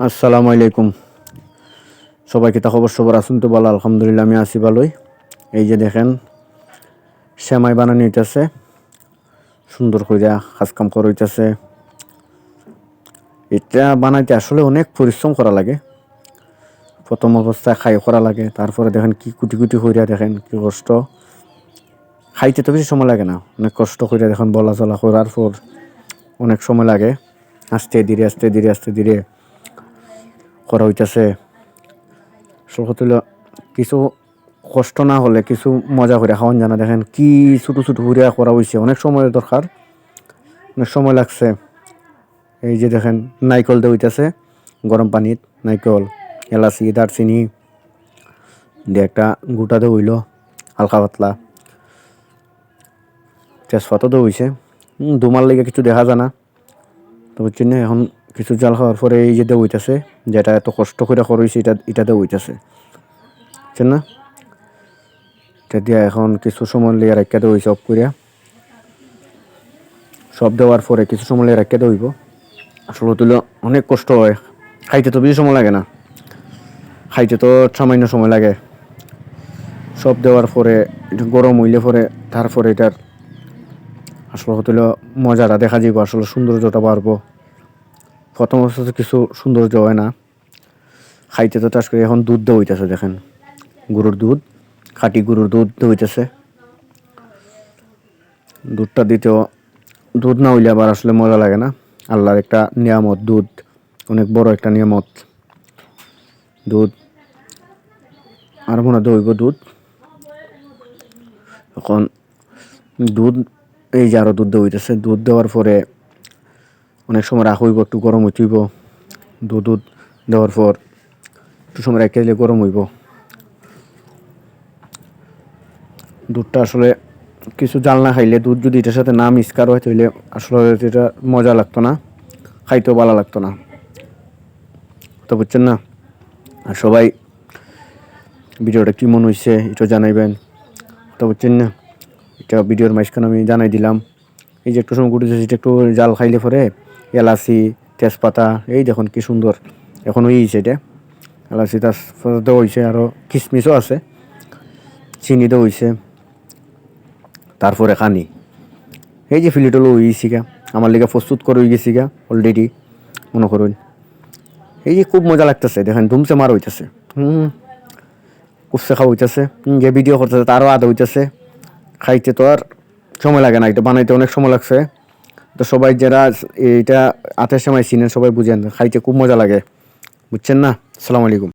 আসসালামু আলাইকুম। সবাইকে তা খবর সবর আসুন তো বলো আলহামদুলিল্লাহ আমি আসি ভালোই। এই যে দেখেন, সেমাই বানানি হইতেছে, সুন্দর কইরা কাজকাম করা হইতেছে। এটা বানাইতে আসলে অনেক পরিশ্রম করা লাগে। প্রথম অবস্থায় খাই করা লাগে, তারপরে দেখেন কি কুটি কুটি কইরা দেখেন, কি কষ্ট। খাইতে তো বেশি সময় লাগে না, অনেক কষ্ট কইরা দেখেন বলা চলা করার পর অনেক সময় লাগে। আস্তে ধীরে আস্তে ধীরে আস্তে ধীরে। করা হইতেছে। আসল কিছু কষ্ট না হলে কিছু মজা করে খাওয়ান জানা। দেখেন কি ছোটো ছোটো ঘুরিয়া করা হয়েছে অনেক সময়ের দরকার অনেক সময় লাগছে। এই যে দেখেন নাইকল দিয়ে হইতেছে গরম পানিত নাইকল এলাচি দারচিনি দিয়ে একটা গোটা দিয়ে হইল হালকা পাতলা। তেজপাতও তো হুম, দুমার লেগে কিছু দেখা যায় না। তো বুঝছেন এখন কিছু জাল খাওয়ার পরে এই যে দেওয়া হইতাছে, যেটা এত কষ্ট করে করেছি এটা এটা দেওয়া হইতাছে। বুঝছেন না? এটা দিয়া এখন কিছু সময় লিয়ে রাখিয়া হইছে, অফ করিয়া। সব দেওয়ার পরে কিছু সময় লিয়ে রাখিয়া হইব। আসলে তুলে অনেক কষ্ট হয়। খাইতে তো বেশি সময় লাগে না। খাইতে তো সামান্য সময় লাগে। সব দেওয়ার পরে গরম হইলে পরে, তারপরে এটার আসলে হইল মজাটা দেখা যাইব। আসলে সৌন্দর্যটা বাড়বো। প্রথম অবস্থাতে কিছু সৌন্দর্য হয় না। খাইতে তো চাষ করে এখন দুধ দেওয়া হইতেছে, দেখেন। গরুর দুধ, খাঁটি গরুর দুধ হইতেছে। দুধটা দিতেও দুধ না হইলে আবার আসলে মজা লাগে না। আল্লাহর একটা নিয়ামত, দুধ। অনেক বড় একটা নিয়ামত। দুধ। আর মনে দইব দুধ। এখন দুধ, এই যে আরও দুধ দেওয়া হইতেছে, দুধ দেওয়ার পরে অনেক সময় রাখ হইব, একটু গরম হইব। দুধ দুধ দেওয়ার পর একটু সময় রেখে দিলে গরম হইব। দুধটা আসলে কিছু জাল না খাইলে, দুধ যদি এটার সাথে না মিক্স হয়, তাহলে আসলে এটা মজা লাগতো না, খাইতেও ভালো লাগতো না। তো বুঝছেন না? আর সবাই ভিডিওটা কী মনে হয়েছে এটা জানাইবেন। তো বুঝছেন না? এটা ভিডিওর মাঝখানে আমি জানাই দিলাম। এই যে একটু সময় ঘুরেছে সেটা একটু জাল খাইলে পরে এলাচি, তেজপাতা, এই দেখুন কি সুন্দর। এখন হয়েছে এটা। এলাচি তেজপাতা হয়েছে আরও কিশমিশও আছে। চিনি দেওয়া হয়েছে তারপরে কানি এই যে ফিলিটলো হয়েছি আমার লিগে প্রস্তুত করে হয়ে গেছি গা অলরেডি মনে করুন। এই যে খুব মজা লাগতেছে, দেখেন ধুমসে মার হইতেছে। হুম। উৎসে খাওয়া হইতেছে যে ভিডিও করতেছে তারও আদা হইতেছে। খাইতে তো আর সময় লাগে না, এটা বানাইতে অনেক সময় লাগছে। তো সবাই যারা এটা আতের সময় চিনেন সবাই বুঝেন, খাইতে খুব মজা লাগে। বুঝছেন না? আসসালামু আলাইকুম।